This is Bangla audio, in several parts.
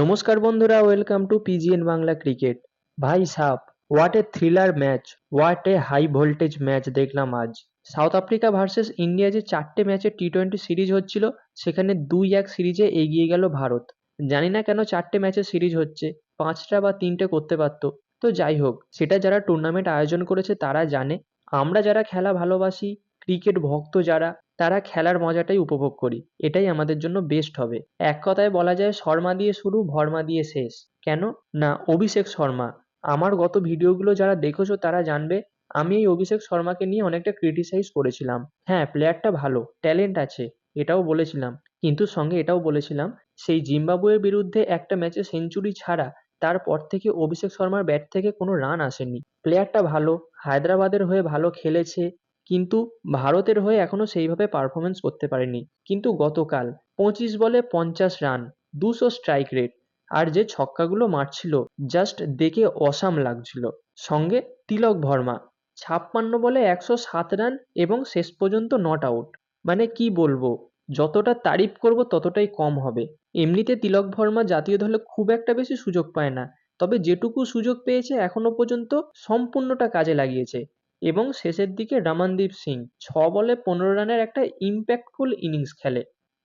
নমস্কার বন্ধুরা welcome to PGN Bangla cricket ভাই সাপ what a thriller match what a high voltage match দেখলাম আজ। সাউথ আফ্রিকা ভার্সেস ইন্ডিয়া যে চারটে ম্যাচে টি টোয়েন্টি সিরিজ হচ্ছিল, সেখানে দুই এক সিরিজে এগিয়ে গেল ভারত। জানি না কেন চারটে ম্যাচের সিরিজ হচ্ছে, পাঁচটা বা তিনটে করতে পারতো। তো যাই হোক, সেটা যারা টুর্নামেন্ট আয়োজন করেছে তারা জানে, আমরা যারা খেলা ভালোবাসি ক্রিকেট ভক্ত যারা তারা খেলার মজাটাই উপভোগ করি। এটাই আমাদের জন্য বেস্ট হবে। এক কথায় বলা যায়, শর্মা দিয়ে শুরু, ভর্মা দিয়ে শেষ। কেন? না, অভিষেক শর্মা। আমার গত ভিডিওগুলো যারা দেখেছ, তারা জানবে, আমি এই অভিষেক শর্মাকে নিয়ে অনেকটা ক্রিটিসাইজ করেছিলাম। হ্যাঁ প্লেয়ারটা ভালো ট্যালেন্ট আছে, এটাও বলেছিলাম। কিন্তু সঙ্গে এটাও বলেছিলাম, সেই জিম্বাবুয়ের বিরুদ্ধে একটা ম্যাচে সেঞ্চুরি ছাড়া, তারপর থেকে অভিষেক শর্মার ব্যাট থেকে কোনো রান আসেনি। প্লেয়ারটা ভালো, হায়দ্রাবাদের হয়ে ভালো খেলেছে কিন্তু ভারতের হয়ে এখনও সেইভাবে পারফরমেন্স করতে পারেনি। কিন্তু গতকাল পঁচিশ বলে পঞ্চাশ রান দুশো স্ট্রাইক রেট আর যে ছক্কাগুলো মারছিল জাস্ট দেখে অসাম লাগছিল। সঙ্গে তিলক ভর্মা ছাপ্পান্ন বলে একশো সাত রান এবং শেষ পর্যন্ত নট আউট মানে কি বলব, যতটা তারিফ করব ততটাই কম হবে। এমনিতে তিলক ভর্মা জাতীয় দলে খুব একটা বেশি সুযোগ পায় না, তবে যেটুকু সুযোগ পেয়েছে এখনও পর্যন্ত সম্পূর্ণটা কাজে লাগিয়েছে। এবং শেষের দিকে রামানদীপ সিং ছ বলে পনেরো রানের একটা ইম্প্যাক্টফুল ইনিংস খেলে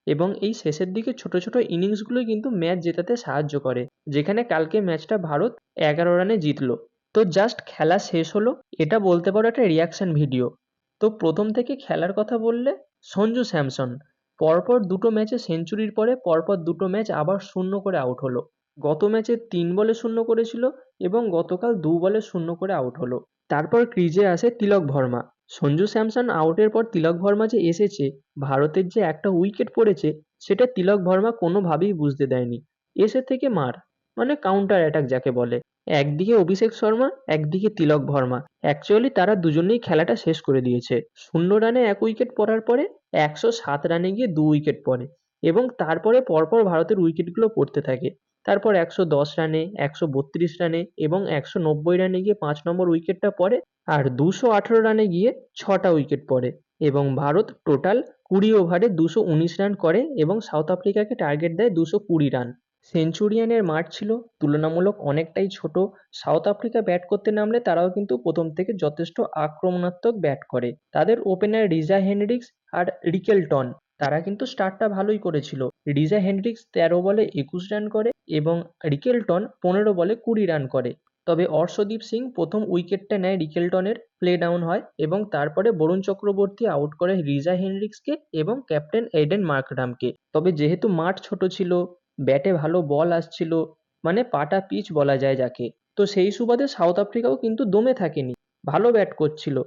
এবং এই শেষের দিকে ছোট ছোট ইনিংসগুলোই কিন্তু ম্যাচ জেতাতে সাহায্য করে, যেখানে কালকে ম্যাচটা ভারত এগারো রানে জিতলো। তো জাস্ট খেলা শেষ হলো, এটা বলতে পারো একটা রিয়াকশন ভিডিও তো প্রথম থেকে খেলার কথা বললে, সঞ্জু স্যামসন, পরপর দুটো ম্যাচে সেঞ্চুরির পরে পরপর দুটো ম্যাচ আবার শূন্য করে আউট হলো। গত ম্যাচে তিন বলে শূন্য করেছিল এবং গতকাল দু বলে শূন্য করে আউট হলো। তারপর ক্রিজে আসে তিলক ভর্মা। সঞ্জু স্যামসন আউটের পর তিলক ভর্মা যে এসেছে, ভারতের যে একটা উইকেট পড়েছে, সেটা তিলক ভর্মা কোনোভাবেই বুঝতে দেয়নি। এসে থেকে মার মানে কাউন্টার অ্যাটাক যাকে বলে। একদিকে অভিষেক শর্মা, একদিকে তিলক ভর্মা। অ্যাকচুয়ালি তারা দুজনেই খেলাটা শেষ করে দিয়েছে। শূন্য রানে এক উইকেট পড়ার পরে একশো সাত রানে গিয়ে দু উইকেট পড়ে। এবং তারপরে পরপর ভারতের উইকেটগুলো পড়তে থাকে। তারপর একশো দশ রানে, একশো বত্রিশ রানে এবং একশো নব্বই রানে গিয়ে পাঁচ নম্বর উইকেটটা পড়ে আর দুশো আঠেরো রানে গিয়ে ছটা উইকেট পড়ে এবং ভারত টোটাল কুড়ি ওভারে দুশো উনিশ রান করে এবং সাউথ আফ্রিকাকে টার্গেট দেয় দুশো কুড়ি রান। সেঞ্চুরিয়ানের মাঠ ছিল, তুলনামূলক অনেকটাই ছোট। সাউথ আফ্রিকা ব্যাট করতে নামলে তারাও কিন্তু প্রথম থেকে যথেষ্ট আক্রমণাত্মক ব্যাট করে। তাদের ওপেনার রিজা হেনরিক্স আর রিকেলটন তারা কিন্তু স্টার্টটা ভালোই করেছিল। রিজা হেনরিক্স তেরো বলে একুশ রান করে এবং রিকেলটন পনেরো বলে কুড়ি রান করে। তবে অর্শদীপ সিং প্রথম উইকেটটা নেয় রিকেলটনের, প্লে ডাউন হয় এবং তারপরে বরুণ চক্রবর্তী আউট করে রিজা হেনরিক্সকে এবং ক্যাপ্টেন এডেন মার্কডামকে। তবে যেহেতু মাঠ ছোট ছিল, ব্যাটে ভালো বল আসছিল মানে পাটা পিচ বলা যায় যাকে, তো সেই সুবাদে সাউথ আফ্রিকাও কিন্তু দমে থাকেনি। ভালো ব্যাট করছিল।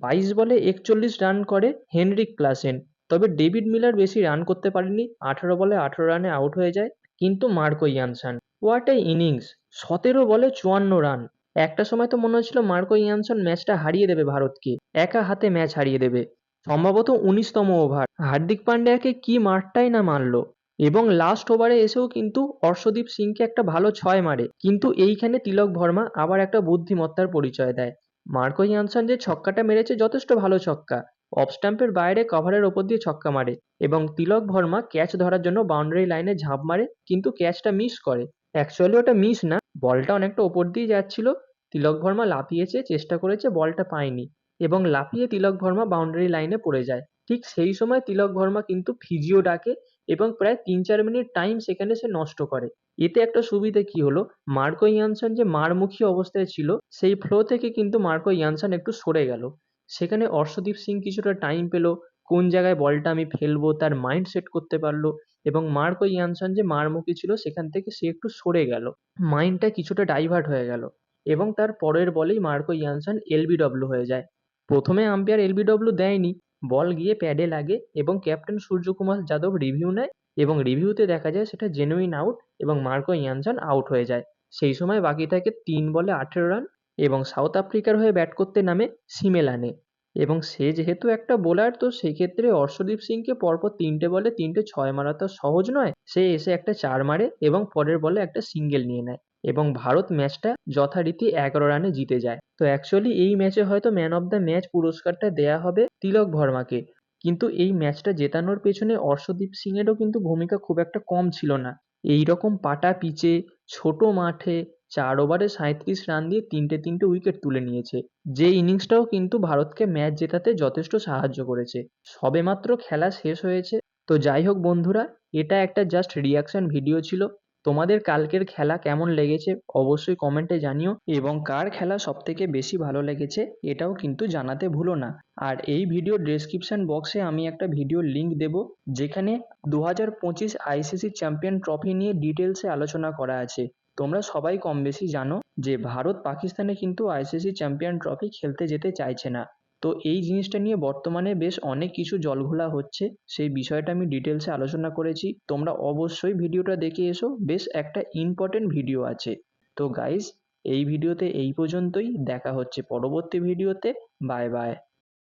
বাইশ বলে একচল্লিশ রান করে হেনরিক ক্লাসেন তবে ডেভিড মিলার বেশি রান করতে পারেনি আঠারো বলে আঠারো রানে আউট হয়ে যায় কিন্তু Marco Jansen. What a innings! সতেরো বলে চুয়ান্ন রান। একটা সময় তো মনে হচ্ছিল মার্কো ইয়ানসন ম্যাচটা হারিয়ে দেবে ভারতকে। একা হাতে ম্যাচ হারিয়ে দেবে। সম্ভবত উনিশতম ওভার। হার্দিক পান্ডিয়াকে কি মারটাই না মারলো। এবং লাস্ট ওভারে এসেও কিন্তু অর্শদীপ সিংকে একটা ভালো ছয় মারে। কিন্তু এইখানে তিলক ভর্মা আবার একটা বুদ্ধিমত্তার পরিচয় দেয়। মার্কো ইয়ানসন যে ছক্কাটা মেরেছে যথেষ্ট ভালো ছক্কা। অফ স্টাম্পের বাইরে কভারের ওপর দিয়ে ছক্কা মারে এবং তিলক ভর্মা ক্যাচ ধরার জন্য বাউন্ডারি লাইনে ঝাঁপ মারে, কিন্তু ক্যাচটা মিস করে। অ্যাকচুয়ালি ওটা মিস না, বলটা অনেকটা ওপর দিয়ে যাচ্ছিল। তিলক ভর্মা লাফিয়েছে, চেষ্টা করেছে, বলটা পায়নি এবং লাফিয়ে তিলক ভর্মা বাউন্ডারি লাইনে পড়ে যায়। ঠিক সেই সময় তিলক ভর্মা কিন্তু ফিজিও ডাকে এবং প্রায় তিন চার মিনিট টাইম সেখানে সে নষ্ট করে। এতে একটা সুবিধে কি হলো? মার্কো ইয়ানসন যে মারমুখী অবস্থায় ছিল, সেই ফ্লো থেকে কিন্তু মার্কো ইয়ানসন একটু সরে গেল। সেখানে অর্শদীপ সিং কিছুটা টাইম পেল, কোন জায়গায় বলটা আমি ফেলব, তার মাইন্ড সেট করতে পারল এবং মার্কো ইয়ানসন যে মারমুখী ছিল সেখান থেকে সে একটু সরে গেল। মাইন্ডটা কিছুটা ডাইভার্ট হয়ে গেল এবং তার পরের বলেই মার্কো ইয়ানসন এলবিডব্লিউ হয়ে যায়। প্রথমে আম্পায়ার এলবিডব্লিউ দেয়নি বল গিয়ে প্যাডে লাগে এবং ক্যাপ্টেন সূর্যকুমার যাদব রিভিউ নেয় এবং রিভিউতে দেখা যায় সেটা জেনুইন আউট এবং মার্কো ইয়ানসন আউট হয়ে যায়। সেই সময় বাকি থাকে তিন বলে আঠেরো রান এবং সাউথ আফ্রিকার হয়ে ব্যাট করতে নামে সিমেলানে। এবং সে যেহেতু একটা বোলার, তো সেক্ষেত্রে অর্শদীপ সিংকে পরপর তিনটে বলে তিনটে ছয় মারা তো সহজ নয়। সে এসে একটা চার মারে এবং পরের বলে একটা সিঙ্গেল নিয়ে নেয় এবং ভারত ম্যাচটা যথারীতি এগারো রানে জিতে যায়। তো অ্যাকচুয়ালি এই ম্যাচে হয়তো ম্যান অফ দ্য ম্যাচ পুরস্কারটা দেয়া হবে তিলক ভর্মাকে কিন্তু এই ম্যাচটা জেতানোর পেছনে অর্শদীপ সিংয়েরও কিন্তু ভূমিকা খুব একটা কম ছিল না। এই রকম পাটা পিচে ছোট মাঠে চার ওভারে সাঁইত্রিশ রান দিয়ে তিনটে তিনটে উইকেট তুলে নিয়েছে। যে ইনিংসটাও কিন্তু ভারতকে ম্যাচ জেতাতে যথেষ্ট সাহায্য করেছে। সবেমাত্র খেলা শেষ হয়েছে। তো যাই হোক বন্ধুরা, এটা একটা জাস্ট রিয়াকশন ভিডিও ছিল। তোমাদের কালকের খেলা কেমন লেগেছে অবশ্যই কমেন্টে জানিও। এবং কার খেলা সবথেকে বেশি ভালো লেগেছে এটাও কিন্তু জানাতে ভুলো না। আর এই ভিডিও ডেসক্রিপশন বক্সে আমি একটা ভিডিও লিংক দেব, যেখানে দু হাজার পঁচিশ আইসিসি চ্যাম্পিয়ন ট্রফি নিয়ে ডিটেলসে আলোচনা করা আছে। তোমরা সবাই কম বেশি জানো যে ভারত পাকিস্তানে কিন্তু আইসিসি চ্যাম্পিয়ন ট্রফি খেলতে যেতে চাইছে না। তো এই জিনিসটা নিয়ে বর্তমানে বেশ অনেক কিছু জলঘোলা হচ্ছে, সেই বিষয়টা আমি ডিটেলসে আলোচনা করেছি। তোমরা অবশ্যই ভিডিওটা দেখে এসো, বেশ একটা ইম্পর্টেন্ট ভিডিও আছে। তো গাইস এই ভিডিওতে এই পর্যন্তই, দেখা হচ্ছে পরবর্তী ভিডিওতে বাই বাই